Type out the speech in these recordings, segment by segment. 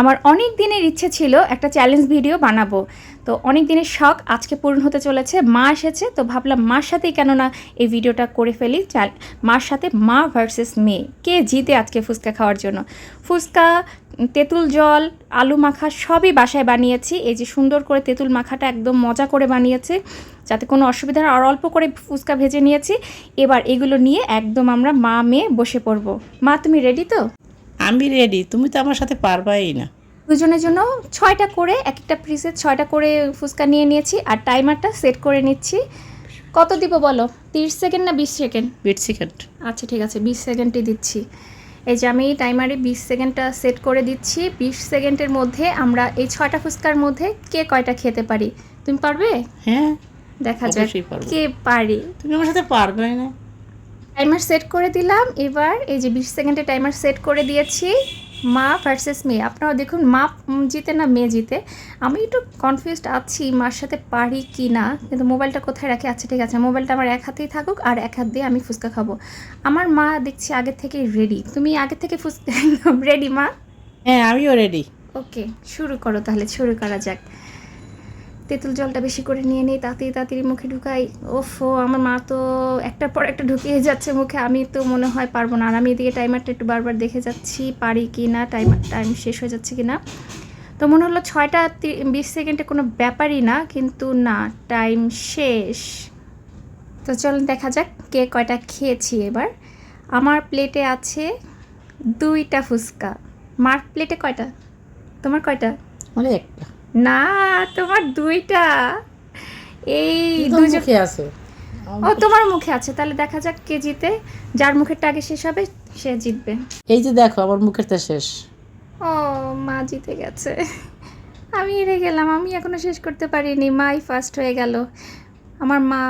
আমার অনেক দিনের ইচ্ছে ছিল একটা চ্যালেঞ্জ ভিডিও বানাবো। তো অনেক দিনের শখ আজকে পূরণ হতে চলেছে, মা এসেছে, তো ভাবলাম মার সাথেই কেন না এই ভিডিওটা করে ফেলি। মার সাথে মা ভার্সেস মেয়ে, কে জিতে আজকে ফুচকা খাওয়ার জন্য? ফুচকা, তেঁতুল জল, আলু মাখা সবই বাসায় বানিয়েছি। এই যে সুন্দর করে তেঁতুল মাখাটা একদম মজা করে বানিয়েছি, যাতে কোনো অসুবিধা আর অল্প করে ফুচকা ভেজে নিয়েছি। এবার এগুলো নিয়ে একদম আমরা মা মেয়ে বসে পড়ব। মা, তুমি রেডি তো? আমি রেডি তুমি তো আমার সাথে পারবাই না। দুজনের জন্য ছয়টা করে এক একটা পিসে ছয়টা করে ফুচকা নিয়ে নিয়েছি আর টাইমারটা সেট করে নিচ্ছি। কত দিব বলো? তিরিশ সেকেন্ড না বিশ সেকেন্ড বিট সেকেন্ড আচ্ছা ঠিক আছে বিশ সেকেন্ডই দিচ্ছি। এই যে আমি টাইমারে বিশ সেকেন্ডটা সেট করে দিচ্ছি। বিশ সেকেন্ডের মধ্যে আমরা এই ছয়টা ফুচকার মধ্যে কে কয়টা খেতে পারি? তুমি পারবে? হ্যাঁ দেখা যাক কে পারি? তুমি আমার সাথে পারবে না। টাইমার সেট করে দিলাম। এবার এই যে বিশ সেকেন্ডে টাইমার সেট করে দিয়েছি। মা ভার্সেস মেয়ে। আপনারা দেখুন মা জিতে না মেয়ে জিতে। আমি একটু কনফিউজড আছি মার সাথে পারি কি না? কিন্তু মোবাইলটা কোথায় রাখি? আচ্ছা ঠিক আছে। মোবাইলটা আমার এক হাতেই থাকুক আর এক হাত দিয়ে আমি ফুচকা খাব। আমার মা দেখছি আগে থেকে রেডি তুমি আগে থেকে ফুচকা রেডি মা? হ্যাঁ আমিও রেডি ওকে শুরু করো তাহলে। শুরু করা যাক। তেঁতুল জলটা বেশি করে নিয়ে নিই তাড়াতাড়ি তাড়াতাড়ি মুখে ঢুকাই। ওফো, আমার মা তো একটার পর একটা ঢুকিয়ে যাচ্ছে মুখে। আমি তো মনে হয় পারব না। আর আমি এদিকে টাইমারটা একটু বারবার দেখে যাচ্ছি, পারি কি না? টাইমার টাইম শেষ হয়ে যাচ্ছে কি না তো মনে হলো ছয়টা বিশ সেকেন্ডে কোনো ব্যাপারই না, কিন্তু না টাইম শেষ। তো চল দেখা যাক কে কয়টা খেয়েছি এবার। আমার প্লেটে আছে দুইটা ফুচকা। মার প্লেটে কয়টা? তোমার কয়টা? একটা। না তোমার দুইটা। এই দুজন আছে? ও তোমার মুখে আছে। তাহলে দেখা যাক কে জিতে। যার মুখেরটা আগে শেষ হবে সে জিতবে। এই যে দেখো আমার মুখের তো শেষ। ও মা জিতে গেছে। আমি হেরে গেলাম আমি এখনও শেষ করতে পারিনি। মাই ফার্স্ট হয়ে গেল। আমার মা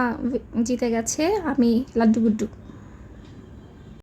জিতে গেছে আমি লাড্ডু গুড্ডু।